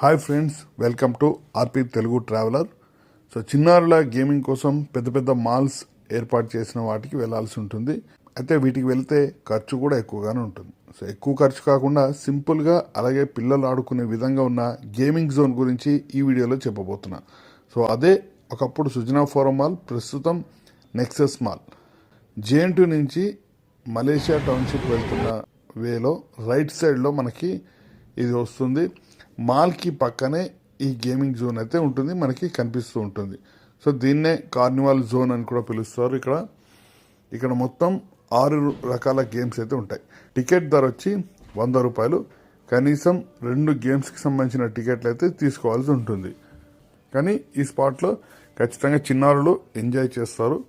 Hi friends welcome to RP Telugu traveller so చిన్నారుల gaming కోసం పెద్ద పెద్ద మాల్స్ ఏర్పాటు చేసిన వాటికి వెళ్ళాల్సి ఉంటుంది. అయితే వీటికి వెళ్తే ఖర్చు కూడా ఎక్కువగానే ఉంటుంది. సో ఎక్కువ ఖర్చు కాకుండా సింపుల్గా అలాగే పిల్లలు ఆడుకునే విధంగా ఉన్న గేమింగ్ జోన్ గురించి ఈ వీడియోలో చెప్పబోతున్నా. సో అదే ఒకప్పుడు సుజనా ఫోరం మాల్ ప్రస్తుతం నెక్సెస్ మాల్. జేఎన్టు నుంచి మలేషియా టౌన్షిప్ వెళ్తున్న వేలో రైట్ సైడ్లో మనకి ఇది వస్తుంది. మాల్కి పక్కనే ఈ గేమింగ్ జోన్ అయితే ఉంటుంది మనకి కనిపిస్తూ ఉంటుంది. సో దీన్నే కార్నివాల్ జోన్ అని కూడా పిలుస్తారు ఇక్కడ. ఇక్కడ మొత్తం ఆరు రకాల గేమ్స్ అయితే ఉంటాయి. టికెట్ ధర వచ్చి వంద రూపాయలు. కనీసం రెండు గేమ్స్కి సంబంధించిన టికెట్లు అయితే తీసుకోవాల్సి ఉంటుంది. కానీ ఈ స్పాట్లో ఖచ్చితంగా చిన్నారులు ఎంజాయ్ చేస్తారు.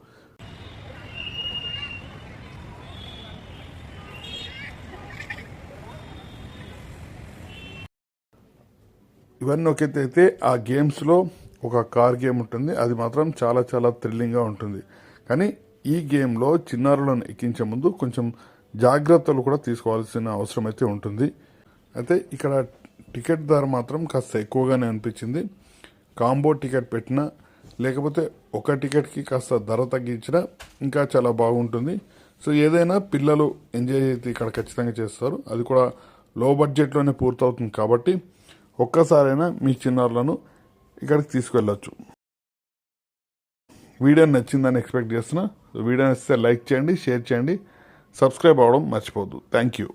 ఇవన్నీ ఒక అయితే ఆ గేమ్స్లో ఒక కార్ గేమ్ ఉంటుంది. అది మాత్రం చాలా చాలా థ్రిల్లింగ్గా ఉంటుంది. కానీ ఈ గేమ్లో చిన్నారులను ఎక్కించే ముందు కొంచెం జాగ్రత్తలు కూడా తీసుకోవాల్సిన అవసరం అయితే ఉంటుంది. అయితే ఇక్కడ టికెట్ ధర మాత్రం కాస్త ఎక్కువగానే అనిపించింది. కాంబో టికెట్ పెట్టినా లేకపోతే ఒక టికెట్కి కాస్త ధర తగ్గించినా ఇంకా చాలా బాగుంటుంది. సో ఏదైనా పిల్లలు ఎంజాయ్ అయితే ఇక్కడ ఖచ్చితంగా చేస్తారు. అది కూడా లో బడ్జెట్లోనే పూర్తవుతుంది కాబట్టి ఒక్కసారైనా మీ చిన్నారులను ఇక్కడికి తీసుకెళ్ళచ్చు. వీడియో నచ్చిందని ఎక్స్పెక్ట్ చేస్తున్నా. వీడియో నచ్చితే లైక్ చేయండి షేర్ చేయండి. సబ్స్క్రైబ్ అవ్వడం మర్చిపోద్దు థ్యాంక్ యూ